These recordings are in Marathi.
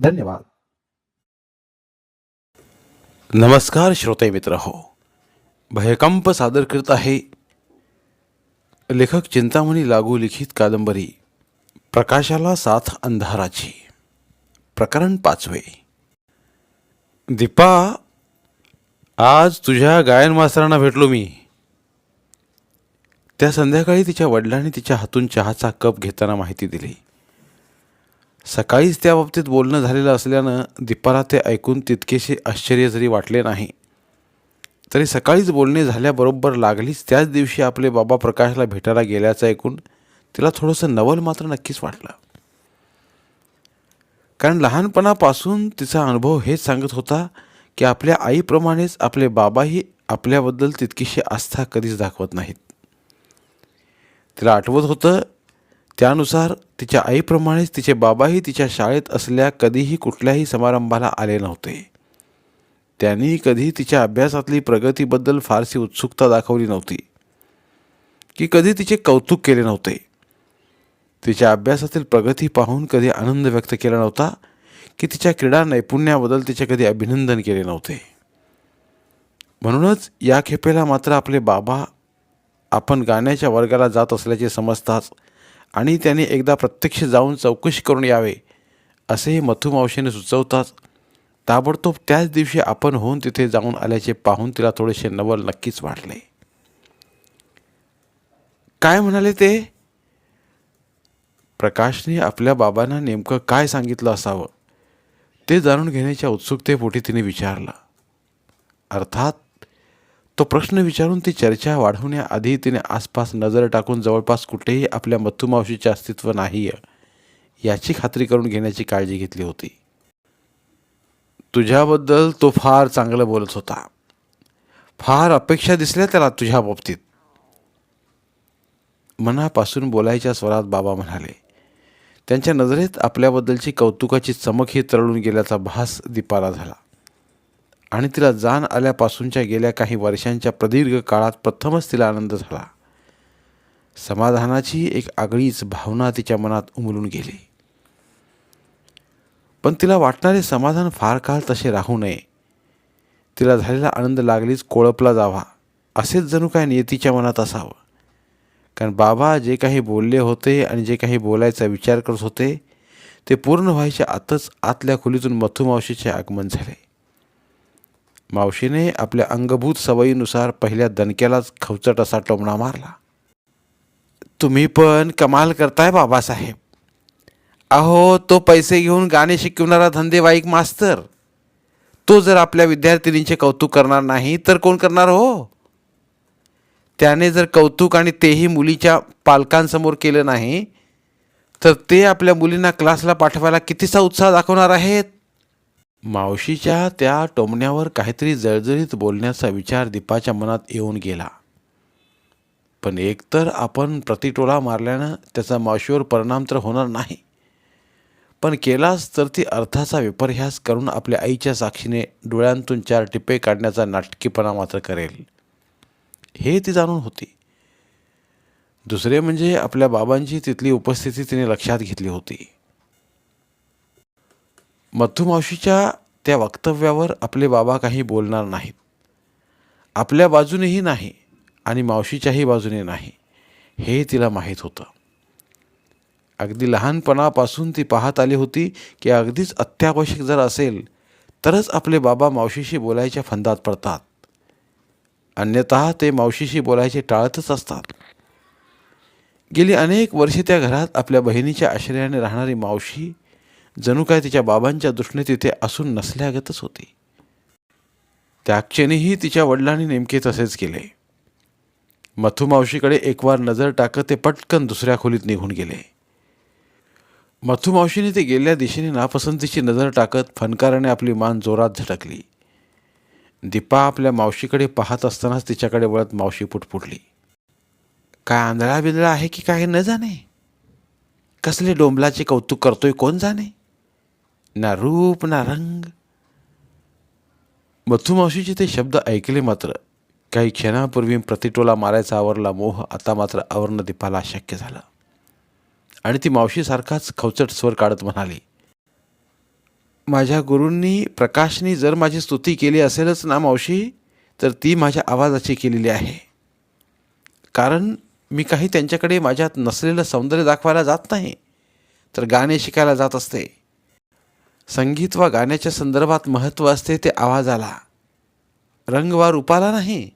धन्यवाद. नमस्कार श्रोते मित्र हो. भयकंप सादर करत आहे लेखक चिंतामणी लागू लिखित कादंबरी प्रकाशाला साथ अंधाराची. प्रकरण पाचवे. दीपा आज तुझ्या गायन मास्तरांना भेटलो मी. त्या संध्याकाळी तिच्या वडिलांनी तिच्या हातून चहाचा कप घेताना माहिती दिली. सकाळीच त्या बाबतीत बोलणं झालेलं असल्यानं दीपाला ते ऐकून तितकेसे आश्चर्य जरी वाटले नाही तरी सकाळीच बोलणे झाल्याबरोबर लागलीच त्याच दिवशी आपले बाबा प्रकाशला भेटायला गेल्याचं ऐकून तिला थोडंसं नवल मात्र नक्कीच वाटलं. कारण लहानपणापासून तिचा अनुभव हेच सांगत होता की आपल्या आईप्रमाणेच आपले बाबाही आपल्याबद्दल तितकीशी आस्था कधीच दाखवत नाहीत. तिला आठवत होतं त्यानुसार तिच्या आईप्रमाणेच तिचे बाबाही तिच्या शाळेत असल्या कधीही कुठल्याही समारंभाला आले नव्हते. त्यांनी कधी तिच्या अभ्यासातली प्रगतीबद्दल फारशी उत्सुकता दाखवली नव्हती. की कधी तिचे कौतुक केले नव्हते. तिच्या अभ्यासातील प्रगती पाहून कधी आनंद व्यक्त केला नव्हता की तिच्या क्रीडा नैपुण्याबद्दल तिचे कधी अभिनंदन केले नव्हते. म्हणूनच या खेपेला मात्र आपले बाबा आपण गाण्याच्या वर्गाला जात असल्याचे समजताच आणि त्याने एकदा प्रत्यक्ष जाऊन चौकशी करून यावे असे मथू मावशीने सुचवताच ताबडतोब त्याच दिवशी आपण होऊन तिथे जाऊन आल्याचे पाहून तिला थोडेसे नवल नक्कीच वाटले. काय म्हणाले ते? प्रकाशने आपल्या बाबांना नेमकं काय सांगितलं असावं ते जाणून घेण्याच्या उत्सुकतेपोटी तिने विचारलं. अर्थात तो प्रश्न विचारून ती चर्चा वाढवण्याआधी तिने आसपास नजर टाकून जवळपास कुठेही आपल्या मथुमावशीचे अस्तित्व नाही याची खात्री करून घेण्याची काळजी घेतली होती. तुझ्याबद्दल तो फार चांगलं बोलत होता. फार अपेक्षा दिसल्या त्याला तुझ्या बाबतीत. मनापासून बोलायच्या स्वरात बाबा म्हणाले त्यांच्या नजरेत आपल्याबद्दलची कौतुकाची चमक ही तरळून गेल्याचा भास दीपाला झाला. आणि तिला जाण आल्यापासूनच्या गेल्या काही वर्षांच्या प्रदीर्घ काळात प्रथमच तिला आनंद झाला. समाधानाची एक आगळीच भावना तिच्या मनात उमलून गेली. पण तिला वाटणारे समाधान फार काळ तसे राहू नये. तिला झालेला आनंद लागलीच कोळपला जावा असेच जणू काय नियतीच्या मनात असावं. कारण बाबा जे काही बोलले होते आणि जे काही बोलायचा विचार करत होते ते पूर्ण व्हायच्या आतच आतल्या खोलीतून मथुमावशीचे आगमन झाले. मावशीने आपल्या अंगभूत सवयीनुसार पहिल्या दणक्यालाच खवचट असा टोमणा मारला. तुम्ही पण कमाल करताय बाबासाहेब. अहो तो पैसे घेऊन गाणे शिकवणारा धंदेवाईक मास्तर. तो जर आपल्या विद्यार्थिनींचे कौतुक करणार नाही तर कोण करणार हो? त्याने जर कौतुक आणि तेही मुलीच्या पालकांसमोर केलं नाही तर ते आपल्या मुलींना क्लासला पाठवायला कितीसा उत्साह दाखवणार आहेत? मावशीच्या त्या टोमण्यावर काहीतरी जळजळीत बोलण्याचा विचार दीपाच्या मनात येऊन गेला. पण एकतर आपण प्रतिटोला मारल्यानं त्याचा मावशीवर परिणाम तर होणार नाही. पण केलास तर ती अर्थाचा विपर्यास करून आपल्या आईच्या साक्षीने डोळ्यांतून चार टिपे काढण्याचा नाटकीपणा मात्र करेल. हे ती जाणून होती. दुसरे म्हणजे आपल्या बाबांची तिथली उपस्थिती तिने लक्षात घेतली होती. मथुमावशीच्या त्या वक्तव्यावर आपले बाबा काही बोलणार नाहीत. आपल्या बाजूनेही नाही आणि मावशीच्याही बाजूने नाही. हे तिला माहीत होतं. अगदी लहानपणापासून ती पाहत आली होती की अगदीच अत्यावश्यक जर असेल तरच आपले बाबा मावशीशी बोलायच्या फंदात पडतात. अन्यतः ते मावशीशी बोलायचे टाळतच असतात. गेली अनेक वर्षे त्या घरात आपल्या बहिणीच्या आश्रयाने राहणारी मावशी जणू काय तिच्या बाबांच्या दृष्टीने तिथे असून नसल्यागतच होती. त्या क्षणीही तिच्या वडिलांनी नेमके तसेच केले. मथू मावशीकडे एकवार नजर टाकत ते पटकन दुसऱ्या खोलीत निघून गेले. मथुमावशीने ते गेल्या दिशेने नापसंतीची नजर टाकत फनकाराने आपली मान जोरात झटकली. दीपा आपल्या मावशीकडे पाहत असतानाच तिच्याकडे वळत मावशी पुटपुटली. काय आंधळा बिंधळा आहे की काय न जाणे? कसले डोंबलाचे कौतुक करतोय कोण जाणे? ना रूप ना रंग. मथुमावशीचे ते शब्द ऐकले मात्र काही क्षणापूर्वी प्रतिटोला मारायचा आवरला मोह आता मात्र आवरणं दीपाला अशक्य झालं. आणि ती मावशीसारखाच खवचट स्वर काढत म्हणाली माझ्या गुरूंनी प्रकाशनी जर माझी स्तुती केली असेलच ना मावशी तर ती माझ्या आवाजाची केलेली आहे. कारण मी काही त्यांच्याकडे माझ्यात नसलेलं सौंदर्य दाखवायला जात नाही तर गाणे शिकायला जात असते. संगीत वा गाण्याच्या संदर्भात महत्त्व असते ते आवाजाला रंग वा रूपाला नाही.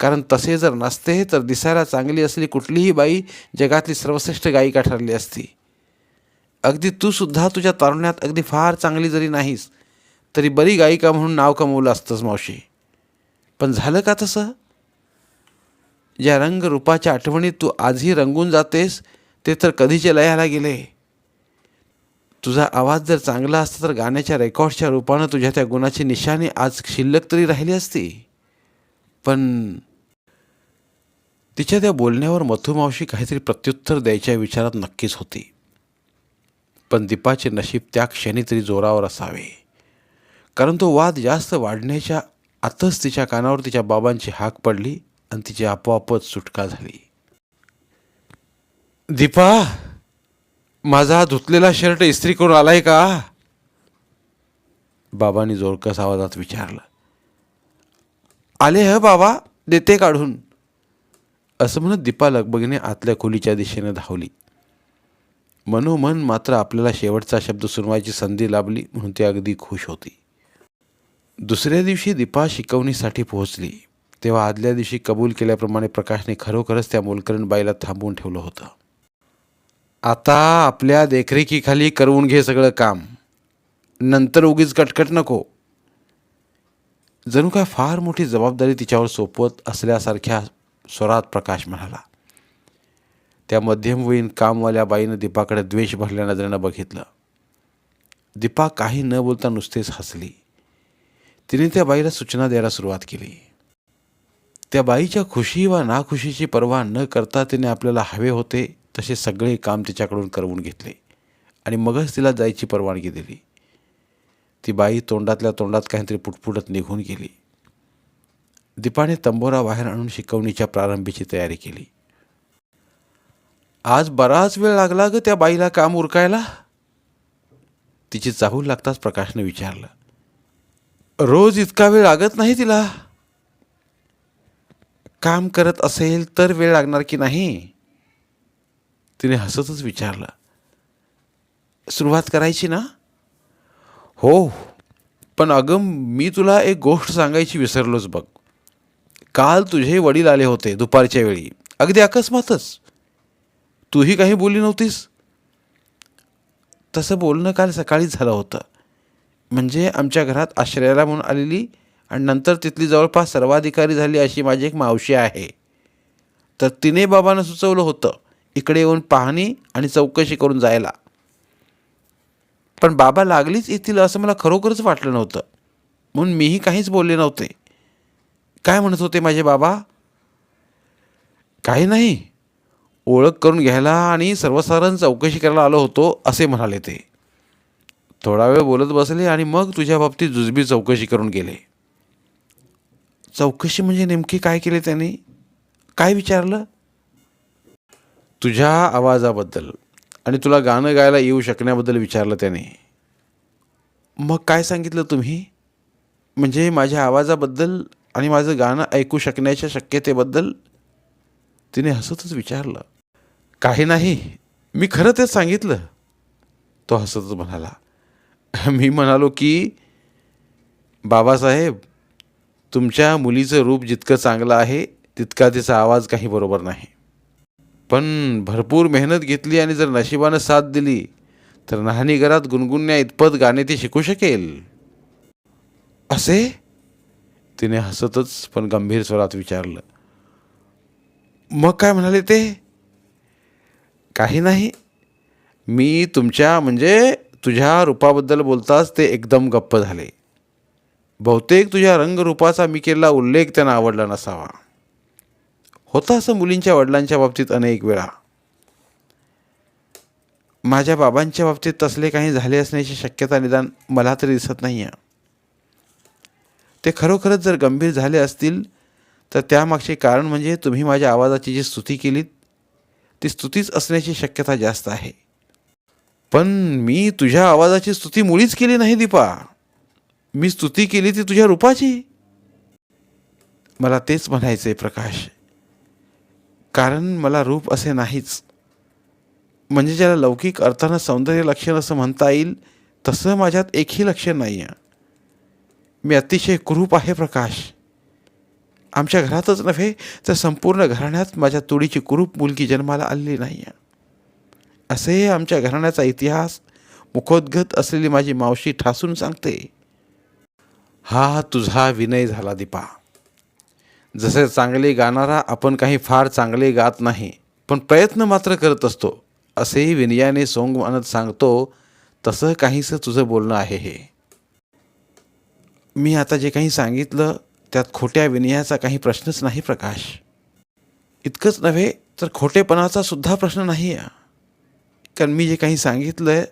कारण तसे जर नसते तर दिसायला चांगली असली कुठलीही बाई जगातली सर्वश्रेष्ठ गायिका ठरली असती. अगदी तू सुद्धा तुझ्या तारुण्यात अगदी फार चांगली जरी नाहीस तरी बरी गायिका म्हणून नाव कमवलं असतंच मावशी. पण झालं का तसं? ज्या रंग रूपाच्या आठवणीत तू आजही रंगून जातेस ते तर कधीचे लयाला गेले. तुझा आवाज जर चांगला असता तर गाण्याच्या रेकॉर्डच्या रूपानं तुझ्या त्या गुणाची निशाणी आज शिल्लक तरी राहिली असती. पण तिच्या त्या बोलण्यावर मथुमावशी काहीतरी प्रत्युत्तर द्यायच्या विचारात नक्कीच होती. पण दीपाचे नशीब त्या क्षणी तरी जोरावर असावे. कारण तो वाद जास्त वाढण्याच्या आतच तिच्या कानावर तिच्या बाबांची हाक पडली आणि तिची आपोआपच सुटका झाली. दीपा! माझा धुतलेला शर्ट इस्त्री करून आलाय का? बाबांनी जोरकस आवाजात विचारलं. आले ह बाबा देते काढून. असं म्हणत दीपा लगबगीने आतल्या खोलीच्या दिशेने धावली. मनोमन मात्र आपल्याला शेवटचा शब्द सुनवायची संधी लाभली म्हणून ती अगदी खुश होती. दुसऱ्या दिवशी दीपा शिकवणीसाठी पोहोचली. तेव्हा आदल्या दिवशी कबूल केल्याप्रमाणे प्रकाशने खरोखरच त्या मोलकरण बाईला थांबवून ठेवलं होतं. आता आपल्या देखरेखीखाली करवून घे सगळं काम. नंतर उगीच कटकट नको. जणू काय फार मोठी जबाबदारी तिच्यावर सोपवत असल्यासारख्या स्वरात प्रकाश म्हणाला. त्या मध्यमवयीन कामवाल्या बाईनं दीपाकडे द्वेष भरल्या नजरेनं बघितलं. दीपा काही न बोलता नुसतेच हसली. तिने त्या बाईला सूचना द्यायला सुरुवात केली. त्या बाईच्या खुशी वा नाखुशीची पर्वा न करता तिने आपल्याला हवे होते तसे सगळे काम तिच्याकडून करवून घेतले. आणि मगच तिला जायची परवानगी दिली. ती बाई तोंडातल्या तोंडात काहीतरी पुटपुटत निघून गेली. दीपाने तंबोरा बाहेर आणून शिकवणीच्या प्रारंभीची तयारी केली. आज बराच वेळ लागला ग त्या बाईला काम उरकायला. तिची चाहूल लागताच प्रकाशने विचारलं. रोज इतका वेळ लागत नाही तिला? काम करत असेल तर वेळ लागणार की नाही? तिने हसतच विचारलं सुरुवात करायची ना? हो पण अगं मी तुला एक गोष्ट सांगायची विसरलोच बघ. काल तुझे वडील आले होते दुपारच्या वेळी. अगदी अकस्मातच. तूही काही बोलली नव्हतीस? तसं बोलणं काल सकाळीच झालं होतं. म्हणजे आमच्या घरात आश्रयाला म्हणून आलेली आणि नंतर तिथली जवळपास सर्वाधिकारी झाली अशी माझी एक मावशी आहे. तर तिने बाबांना सुचवलं होतं. इकडे येऊन पाहणी आणि चौकशी करून जायला. पण बाबा लागलीच येतील असं मला खरोखरच वाटलं नव्हतं. म्हणून मीही काहीच बोलले नव्हते. काय म्हणत होते माझे बाबा? काही नाही. ओळख करून घ्यायला आणि सर्वसाधारण चौकशी करायला आलो होतो असे म्हणाले ते. थोडा वेळ बोलत बसले आणि मग तुझ्या बाबतीत जुजबी चौकशी करून गेले. चौकशी म्हणजे नेमकी काय केले त्याने? काय विचारलं? तुझ्या आवाजाबद्दल आणि तुला गाणं गायला येऊ शकण्याबद्दल विचारलं त्याने. मग काय सांगितलं तुम्ही? म्हणजे माझ्या आवाजाबद्दल आणि माझं गाणं ऐकू शकण्याच्या शक्यतेबद्दल तिने हसतच विचारलं. काही नाही मी खरं तेच सांगितलं. तो हसतच म्हणाला. मी म्हणालो की बाबासाहेब तुमच्या मुलीचं रूप जितकं चांगलं आहे तितका तिचा आवाज काही बरोबर नाही. पण भरपूर मेहनत घेतली आणि जर नशिबानं साथ दिली तर लहानी घरात गुणगुणण्या इतपत गाणे ती शिकू शकेल. असे? तिने हसतच पण गंभीर स्वरात विचारलं. मग काय म्हणाले ते? काही नाही. मी तुमच्या म्हणजे तुझ्या रूपाबद्दल बोलताच ते एकदम गप्प झाले. बहुतेक तुझ्या रंगरूपाचा मी केलेला उल्लेख त्यांना आवडला नसावा. होता असं मुलींच्या वडिलांच्या बाबतीत अनेक वेळा. माझ्या बाबांच्या बाबतीत तसले काही झाले असण्याची शक्यता निदान मला तरी दिसत नाही आहे ते खरोखरच जर गंभीर झाले असतील तर त्यामागचे कारण म्हणजे तुम्ही माझ्या आवाजाची जी स्तुती केलीत ती स्तुतीच असण्याची शक्यता जास्त आहे. पण मी तुझ्या आवाजाची स्तुती मुळीच केली नाही दीपा. मी स्तुती केली ती तुझ्या रूपाची. मला तेच म्हणायचं आहे प्रकाश. कारण मला रूप असे नाहीच. म्हणजे ज्याला लौकिक अर्थानं सौंदर्य लक्षण असं म्हणता येईल तसं माझ्यात एकही लक्षण नाही आहे मी अतिशय कुरूप आहे प्रकाश. आमच्या घरातच नव्हे तर संपूर्ण घराण्यात माझ्या तोडीची कुरूप मुलगी जन्माला आलेली नाही आहे असे आमच्या घराण्याचा इतिहास मुखोद्गत असलेली माझी मावशी ठासून सांगते. हा तुझा विनय झाला दीपा. जसे चांगले गाणारा आपण काही फार चांगले गात नाही पण प्रयत्न मात्र करत असतो. असेही विनयाने सोंग म्हणत सांगतो तसं काहीसं तुझं बोलणं आहे हे. मी आता जे काही सांगितलं त्यात खोट्या विनयाचा काही प्रश्नच नाही प्रकाश. इतकंच नव्हे तर खोटेपणाचा सुद्धा प्रश्न नाही आहे कारण मी जे काही सांगितलं आहे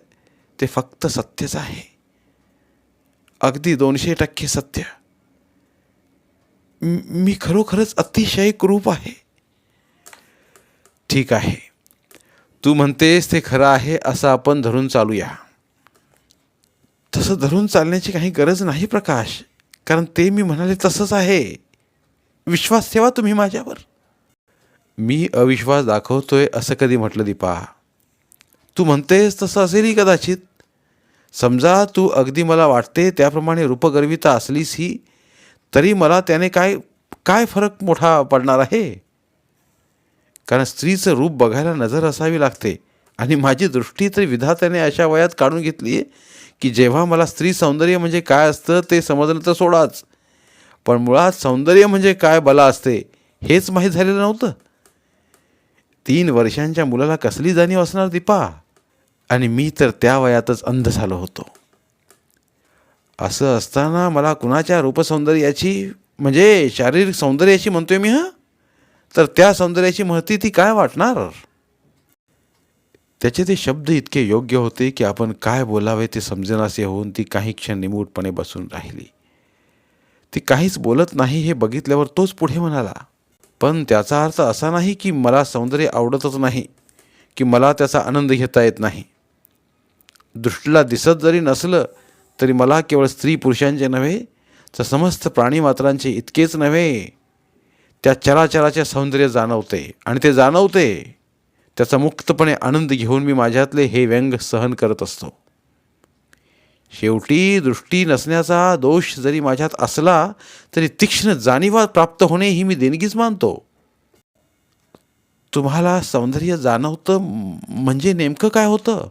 ते फक्त सत्यच आहे. अगदी दोनशे टक्के सत्य. मी खरोखरच अतिशय क्रूप आहे. ठीक आहे. तू म्हणतेस ते खरं आहे असं आपण धरून चालूया. तसं धरून चालण्याची काही गरज नाही प्रकाश कारण ते मी म्हणाले तसंच आहे. विश्वास ठेवा तुम्ही माझ्यावर. मी अविश्वास दाखवतोय असं कधी म्हटलं दीपा. तू म्हणतेस तसं असेलही कदाचित. समजा तू अगदी मला वाटते त्याप्रमाणे रूपगर्विता असलीस ही तरी मला त्याने काय काय फरक मोठा पडणार आहे? कारण स्त्रीचं रूप बघायला नजर असावी लागते. आणि माझी दृष्टी तर विधात्याने अशा वयात काढून घेतली आहे की जेव्हा मला स्त्री सौंदर्य म्हणजे काय असतं ते समजलं तर सोडाच. पण मुळात सौंदर्य म्हणजे काय बला असते हेच माहीत झालेलं नव्हतं. तीन वर्षांच्या मुलाला कसली जाणीव असणार दीपा? आणि मी तर त्या वयातच अंध झालो होतो. असं असताना मला कुणाच्या रूपसौंदर्याची म्हणजे शारीरिक सौंदर्याची म्हणतोय मी हां? तर त्या सौंदर्याची महती ती काय वाटणार? त्याचे ते शब्द इतके योग्य होते की आपण काय बोलावे ते समजेनासे होऊन ती काही क्षण निमूटपणे बसून राहिली. ती काहीच बोलत नाही हे बघितल्यावर तोच पुढे म्हणाला पण त्याचा अर्थ असा नाही की मला सौंदर्य आवडतच नाही की मला त्याचा आनंद घेता येत नाही. दृष्टीला दिसत जरी नसलं तरी मला केवळ स्त्री पुरुषांचे नव्हे तर समस्त प्राणीमात्रांचे इतकेच नव्हे. त्या चराचराचे सौंदर्य जाणवते आणि ते जाणवते. त्याचा मुक्तपणे आनंद घेऊन मी माझ्यातले हे व्यंग सहन करत असतो. शेवटी दृष्टी नसण्याचा दोष जरी माझ्यात असला तरी तीक्ष्ण जाणीवा प्राप्त होणे ही मी देणगीच मानतो. तुम्हाला सौंदर्य जाणवतं म्हणजे नेमकं काय होतं?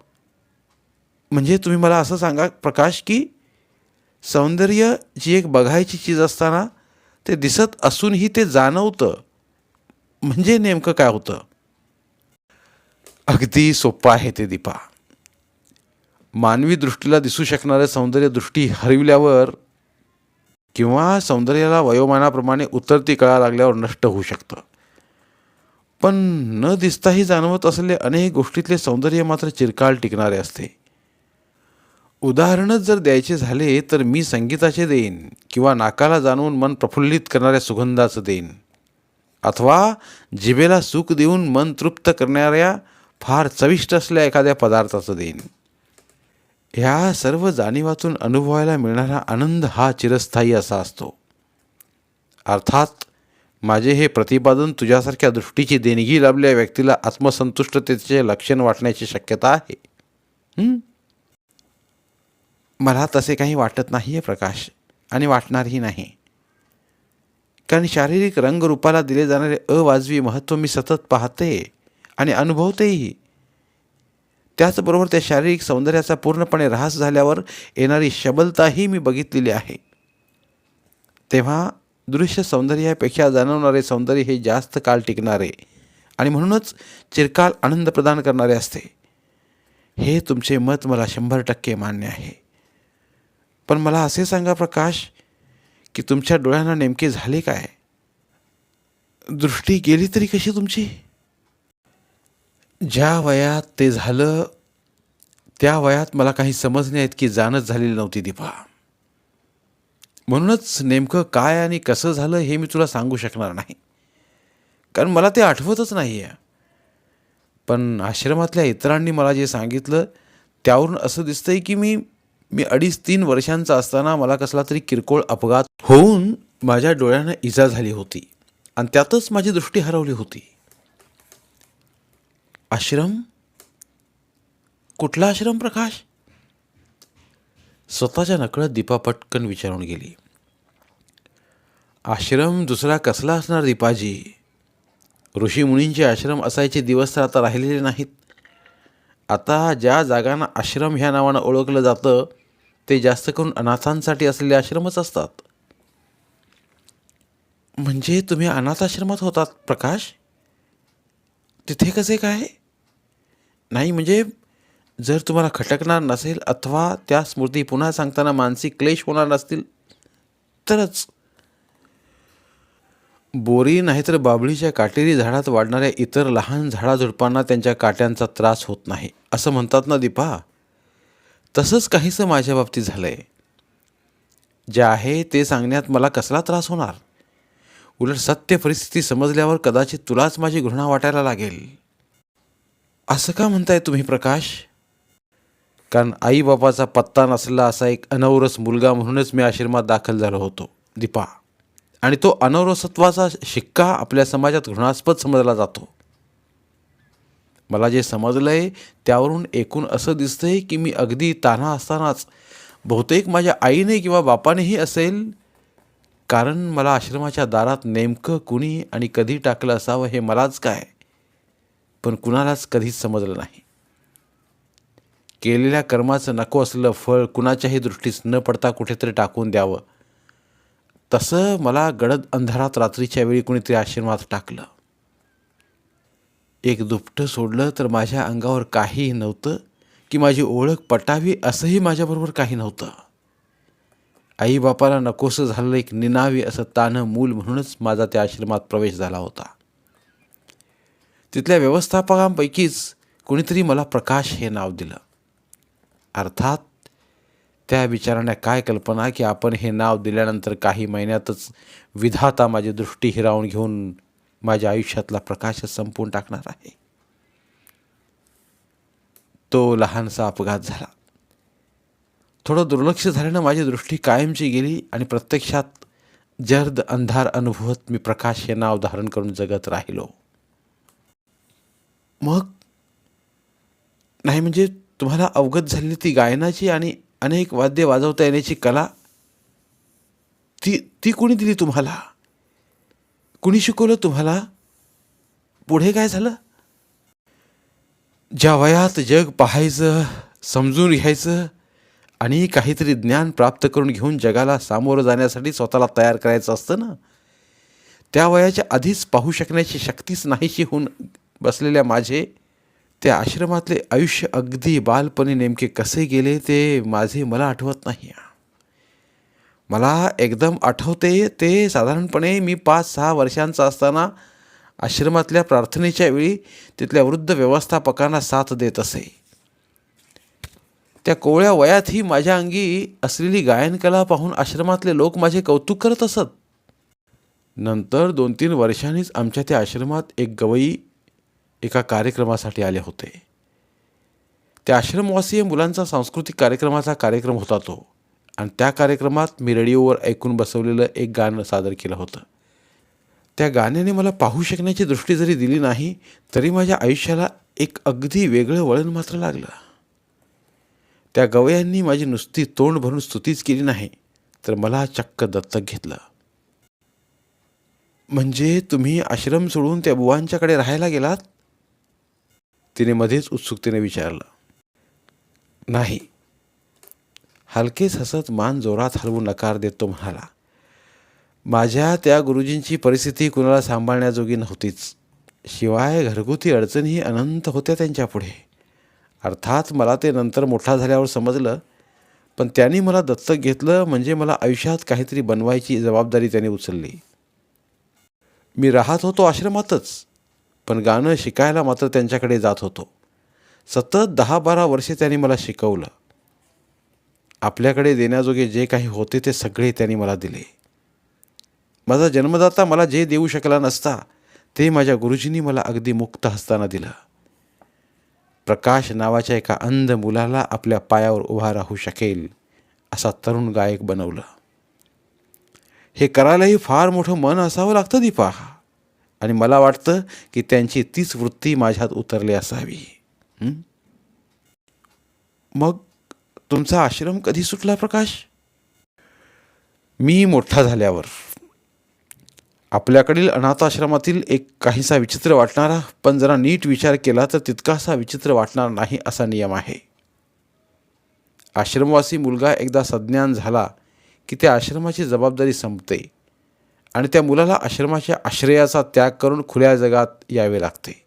म्हणजे तुम्ही मला असं सांगा प्रकाश की सौंदर्य जी एक बघायची चीज असताना ते दिसत असूनही ते जाणवतं. म्हणजे नेमकं काय होतं? अगदी सोपं आहे ते दीपा. मानवी दृष्टीला दिसू शकणारे सौंदर्य दृष्टी हरविल्यावर किंवा सौंदर्याला वयोमानाप्रमाणे उतरती कळा लागल्यावर नष्ट होऊ शकतं. पण न दिसताही जाणवत असलेले अनेक गोष्टीतले सौंदर्य मात्र चिरकाल टिकणारे असते. उदाहरणच जर द्यायचे झाले तर मी संगीताचे देईन किंवा नाकाला जाणून मन प्रफुल्लित करणाऱ्या सुगंधाचं देईन. अथवा जिभेला सुख देऊन मन तृप्त करणाऱ्या फार चविष्ट असल्या एखाद्या पदार्थाचं देईन. ह्या सर्व जाणीवातून अनुभवायला मिळणारा आनंद हा चिरस्थायी असा असतो. अर्थात माझे हे प्रतिपादन तुझ्यासारख्या दृष्टीची देणगी लाभलेल्या व्यक्तीला आत्मसंतुष्टतेचे लक्षण वाटण्याची शक्यता आहे. हं? मला तसे काही वाटत नाही आहे प्रकाश आणि वाटणारही नाही. कारण शारीरिक रंगरूपाला दिले जाणारे अवाजवी महत्त्व मी सतत पाहते आणि अनुभवतेही. त्याचबरोबर त्या शारीरिक सौंदर्याचा पूर्णपणे ऱ्हास झाल्यावर येणारी शबलताही मी बघितलेली आहे. तेव्हा दृश्य सौंदर्यापेक्षा जाणवणारे सौंदर्य हे जास्त काळ टिकणारे आणि म्हणूनच चिरकाल आनंद प्रदान करणारे असते. हे तुमचे मत मला शंभर टक्के मान्य आहे. पण मला असे सांगा प्रकाश की तुमच्या डोळ्यांना नेमके झाले काय? दृष्टी गेली तरी कशी तुमची? ज्या वयात ते झालं त्या वयात मला काही समजण्या इतकी जाणच झालेली नव्हती दीपा. म्हणूनच नेमकं काय आणि कसं झालं हे मी तुला सांगू शकणार नाही. कारण मला ते आठवतच नाही आहे पण आश्रमातल्या इतरांनी मला जे सांगितलं त्यावरून असं दिसतंय की मी मी अडीच तीन वर्षांचा असताना मला कसला तरी किरकोळ अपघात होऊन माझ्या डोळ्यांना इजा झाली होती. आणि त्यातच माझी दृष्टी हरवली होती. आश्रम? कुठला आश्रम प्रकाश? स्वतःच्या नकळत दीपा पटकन विचारून गेली. आश्रम दुसरा कसला असणार दीपाजी? ऋषीमुनींचे आश्रम असायचे दिवस तर आता राहिलेले नाहीत. आता ज्या जागांना आश्रम ह्या नावानं ओळखलं जातं ते जास्त करून अनाथांसाठी असलेले आश्रमच असतात. म्हणजे तुम्ही अनाथ आश्रमात होतात प्रकाश? तिथे कसे काय? नाही म्हणजे जर तुम्हाला खटकणार नसेल अथवा त्या स्मृती पुन्हा सांगताना मानसिक क्लेश होणार नसतील तरच. बोरी नाहीतर बाबळीच्या काटेरी झाडात वाढणाऱ्या इतर लहान झाडाझुडपांना त्यांच्या काट्यांचा त्रास होत नाही असं म्हणतात ना दीपा? तसंच काहीसं माझ्या बाबतीत झालं आहे जे आहे ते सांगण्यात मला कसला त्रास होणार? उलट सत्य परिस्थिती समजल्यावर कदाचित तुलाच माझी घृणा वाटायला लागेल. असं का म्हणताय तुम्ही प्रकाश? कारण आईबापाचा पत्ता नसला असा एक अनवरस मुलगा म्हणूनच मी आश्रमात दाखल झालो होतो दीपा. आणि तो अनवरसत्वाचा शिक्का आपल्या समाजात घृणास्पद समजला जातो. मला जे समजलं आहे त्यावरून एकूण असं दिसतंय की मी अगदी तान्हा असतानाच. बहुतेक माझ्या आईने किंवा बापानेही असेल. कारण मला आश्रमाच्या दारात नेमकं कुणी आणि कधी टाकलं असावं हे मलाच काय? पण कुणालाच कधीच समजलं नाही. केलेल्या कर्माचं नको असलेलं फळ कुणाच्याही दृष्टीस न पडता कुठेतरी टाकून द्यावं. तसं मला गडद अंधारात रात्रीच्या वेळी कुणीतरी आश्रमात टाकलं. एक दुपटं सोडलं तर माझ्या अंगावर काहीही नव्हतं की माझी ओळख पटावी असंही माझ्याबरोबर काही नव्हतं. आईबापाला नकोसं झालेलं एक निनावी असं तानं मूल म्हणूनच माझा त्या आश्रमात प्रवेश झाला होता. तिथल्या व्यवस्थापकांपैकीच कुणीतरी मला प्रकाश हे नाव दिलं. अर्थात त्या विचाराने काय कल्पना की आपण हे नाव दिल्यानंतर काही महिन्यातच विधाता माझी दृष्टी हिरावून घेऊन माझ्या आयुष्यातला प्रकाश संपवून टाकणार आहे. तो लहानसा अपघात झाला. थोडं दुर्लक्ष झाल्यानं माझी दृष्टी कायमची गेली आणि प्रत्यक्षात जर्द अंधार अनुभवत मी प्रकाश हे नाव धारण करून जगत राहिलो. मग? नाही म्हणजे तुम्हाला अवगत झालेली ती गायनाची आणि अनेक वाद्य वाजवता येण्याची कला ती ती कोणी दिली तुम्हाला? कुणी शिकवलं तुम्हाला? पुढे काय झालं? ज्या वयात जग पाहायचं समजून घ्यायचं आणि काहीतरी ज्ञान प्राप्त करून घेऊन जगाला सामोरं जाण्यासाठी स्वतःला तयार करायचं असतं ना? त्या वयाच्या आधीच पाहू शकण्याची शक्तीच नाहीशी होऊन बसलेल्या माझे त्या आश्रमातले आयुष्य अगदी बालपणी नेमके कसे गेले ते माझे मला आठवत नाही. मला एकदम आठवते ते साधारणपणे मी पाच सहा वर्षांचा असताना आश्रमातल्या प्रार्थनेच्या वेळी तिथल्या वृद्ध व्यवस्थापकांना साथ देत असे. त्या कोवळ्या वयातही माझ्या अंगी असलेली गायनकला पाहून आश्रमातले लोक माझे कौतुक करत असत. नंतर दोन तीन वर्षांनीच आमच्या त्या आश्रमात एक गवई एका कार्यक्रमासाठी आले होते. त्या आश्रमवासीय मुलांचा सांस्कृतिक कार्यक्रमाचा कार्यक्रम होता तो. आणि त्या कार्यक्रमात मी रेडिओवर ऐकून बसवलेलं एक गाणं सादर केलं होतं. त्या गाण्याने मला पाहू शकण्याची दृष्टी जरी दिली नाही तरी माझ्या आयुष्याला एक अगदी वेगळं वळण मात्र लागलं. त्या गवयांनी माझी नुसती तोंड भरून स्तुतीच केली नाही तर मला चक्क दत्तक घेतलं. म्हणजे तुम्ही आश्रम सोडून त्या बुवांच्याकडे राहायला गेलात? तिने मध्येच उत्सुकतेने विचारलं. नाही. हलकेच हसत मान जोरात हलवून नकार देतो म्हणाला. माझ्या त्या गुरुजींची परिस्थिती कुणाला सांभाळण्याजोगी नव्हतीच. शिवाय घरगुती अडचणीही अनंत होत्या त्यांच्यापुढे अर्थात मला ते नंतर मोठा झाल्यावर समजलं पण त्यांनी मला दत्तक घेतलं म्हणजे मला आयुष्यात काहीतरी बनवायची जबाबदारी त्यांनी उचलली. मी राहत होतो आश्रमातच पण गाणं शिकायला मात्र त्यांच्याकडे जात होतो. सतत दहा बारा वर्षे त्यांनी मला शिकवलं. आपल्याकडे देण्याजोगे जे काही होते ते सगळे त्यांनी मला दिले. माझा जन्मदाता मला जे देऊ शकला नसता ते माझ्या गुरुजींनी मला अगदी मुक्त हस्ताना दिलं. प्रकाश नावाच्या एका अंध मुलाला आपल्या पायावर उभा राहू शकेल असा तरुण गायक बनवलं. हे करायलाही फार मोठं मन असावं लागतं दीपा. आणि मला वाटतं की त्यांची तीच वृत्ती माझ्यात उतरली असावी. मग तुमचा आश्रम कधी सुटला प्रकाश? मी मोठा झाल्यावर. आपल्याकडील अनाथाश्रमातील एक काहीसा विचित्र वाटणारा पण जरा नीट विचार केला तर तितकासा विचित्र वाटणार नाही असा नियम आहे. आश्रमवासी मुलगा एकदा सज्ञान झाला की त्या आश्रमाची जबाबदारी संपते आणि त्या मुलाला आश्रमाच्या आश्रयाचा त्याग करून खुल्या जगात यावे लागते.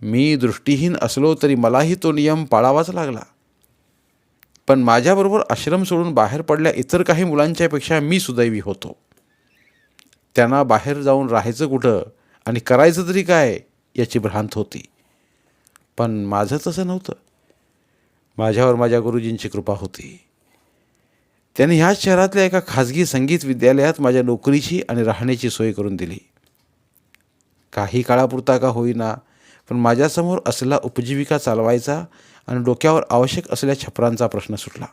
मी दृष्टीहीन असलो तरी मलाही तो नियम पाळावाच लागला. पण माझ्याबरोबर आश्रम सोडून बाहेर पडल्या इतर काही मुलांच्यापेक्षा मी सुदैवी होतो. त्यांना बाहेर जाऊन राहायचं कुठं आणि करायचं तरी काय याची भ्रांत होती. पण माझं तसं नव्हतं. माझ्यावर माझ्या गुरुजींची कृपा होती. त्यांनी ह्याच शहरातल्या एका खाजगी संगीत विद्यालयात माझ्या नोकरीची आणि राहण्याची सोय करून दिली. काही काळापुरता का होईना पण माझ्यासमोर असला उपजीविका चालवायचा आणि डोक्यावर आवश्यक असलेल्या छपरांचा प्रश्न सुटला.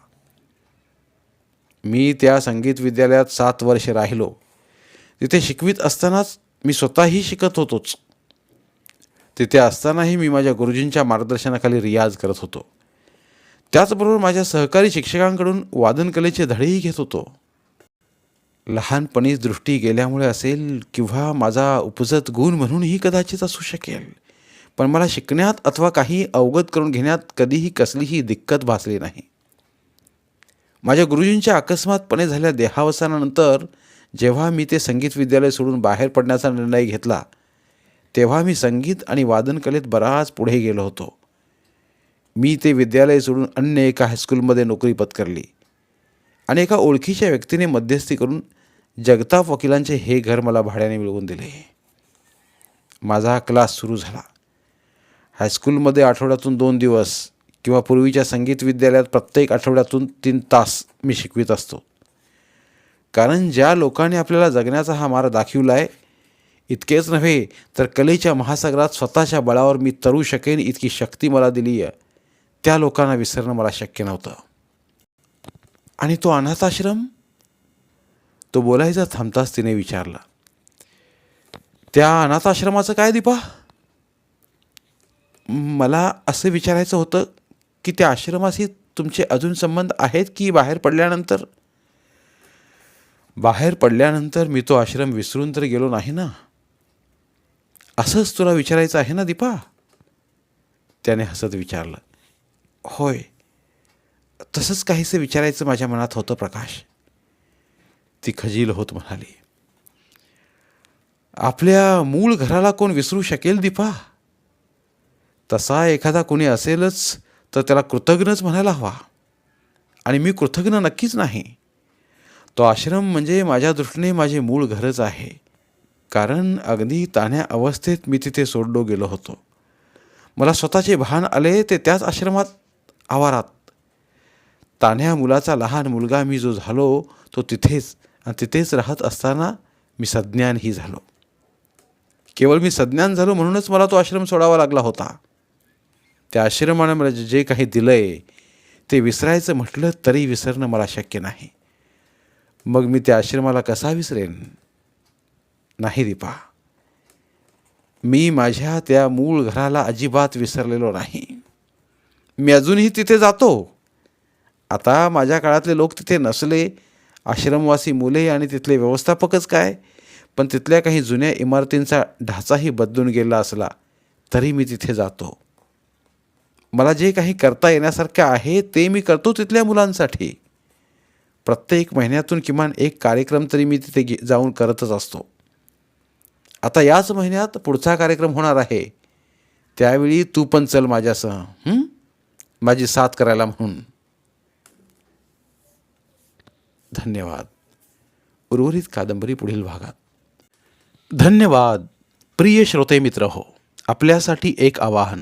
मी त्या संगीत विद्यालयात सात वर्ष राहिलो. तिथे शिकवीत असतानाच मी स्वतःही शिकत होतोच. तिथे असतानाही मी माझ्या गुरुजींच्या मार्गदर्शनाखाली रियाज करत होतो. त्याचबरोबर माझ्या सहकारी शिक्षकांकडून वादनकलेचे धडेही घेत होतो. लहानपणीच दृष्टी गेल्यामुळे असेल किंवा माझा उपजत गुण म्हणूनही कदाचित असू शकेल. पण मला शिकण्यात अथवा काही अवगत करून घेण्यात कधीही कसलीही दिक्कत भासली नाही. माझ्या गुरुजींच्या अकस्मातपणे झालेल्या देहावसानानंतर जेव्हा मी ते संगीत विद्यालय सोडून बाहेर पडण्याचा निर्णय घेतला तेव्हा मी संगीत आणि वादनकलेत बराच पुढे गेलो होतो. मी ते विद्यालय सोडून अन्य एका हायस्कूलमध्ये नोकरी पत्करली आणि एका ओळखीच्या व्यक्तीने मध्यस्थी करून जगताप वकिलांचे हे घर मला भाड्याने मिळवून दिले. माझा क्लास सुरू झाला. हायस्कूलमध्ये आठवड्यातून दोन दिवस किंवा पूर्वीच्या संगीत विद्यालयात प्रत्येक आठवड्यातून तीन तास मी शिकवित असतो. कारण ज्या लोकांनी आपल्याला जगण्याचा हा मार्ग दाखविला आहे इतकेच नव्हे तर कलेच्या महासागरात स्वतःच्या बळावर मी तरू शकेन इतकी शक्ती मला दिली आहे त्या लोकांना विसरणं मला शक्य नव्हतं. आणि तो अनाथाश्रम तो बोलायचा थांबताच तिने विचारला. त्या अनाथाश्रमाचं काय दीपा? मला असं विचारायचं होतं की त्या आश्रमाशी तुमचे अजून संबंध आहेत की बाहेर पडल्यानंतर? बाहेर पडल्यानंतर मी तो आश्रम विसरून तर गेलो नाही ना? असंच तुला विचारायचं आहे ना दीपा? त्याने हसत विचारलं. होय. तसंच काहीसं विचारायचं माझ्या मनात होतं प्रकाश. ती खजील होत म्हणाली. आपल्या मूळ घराला कोण विसरू शकेल दीपा? तसा एखादा कोणी असेलच तर त्याला कृतज्ञच म्हणायला हवा. आणि मी कृतज्ञ नक्कीच नाही. तो आश्रम म्हणजे माझ्या दृष्टीने माझे मूळ घरच आहे. कारण अगदी ताण्या अवस्थेत मी तिथे सोडलो गेलो होतो. मला स्वतःचे भान आले ते त्याच आश्रमात आवारात. तान्ह्या मुलाचा लहान मुलगा मी जो झालो तो तिथेच आणि तिथेच राहत असताना मी सज्ञानही झालो. केवळ मी सज्ञान झालो म्हणूनच मला तो आश्रम सोडावा लागला होता. त्या आश्रमानं मला जे काही दिलं आहे ते विसरायचं म्हटलं तरी विसरणं मला शक्य नाही. मग मी त्या आश्रमाला कसा विसरेन? नाही दीपा. मी माझ्या त्या मूळ घराला अजिबात विसरलेलो नाही. मी अजूनही तिथे जातो. आता माझ्या काळातले लोक तिथे नसले आश्रमवासी मुले आणि तिथले व्यवस्थापकच काय? पण तिथल्या काही जुन्या इमारतींचा ढाचाही बदलून गेला असला तरी मी तिथे जातो. मला जे काही करता येण्यासारखं आहे ते मी करतो तिथल्या मुलांसाठी. प्रत्येक महिन्यातून किमान एक कार्यक्रम तरी मी तिथे गे जाऊन करतच असतो. आता याच महिन्यात पुढचा कार्यक्रम होणार आहे. त्यावेळी तू पण चल माझ्यासह माझी साथ करायला म्हणून. धन्यवाद. उर्वरित कादंबरी पुढील भागात. धन्यवाद. प्रिय श्रोते मित्र हो आपल्यासाठी एक आवाहन.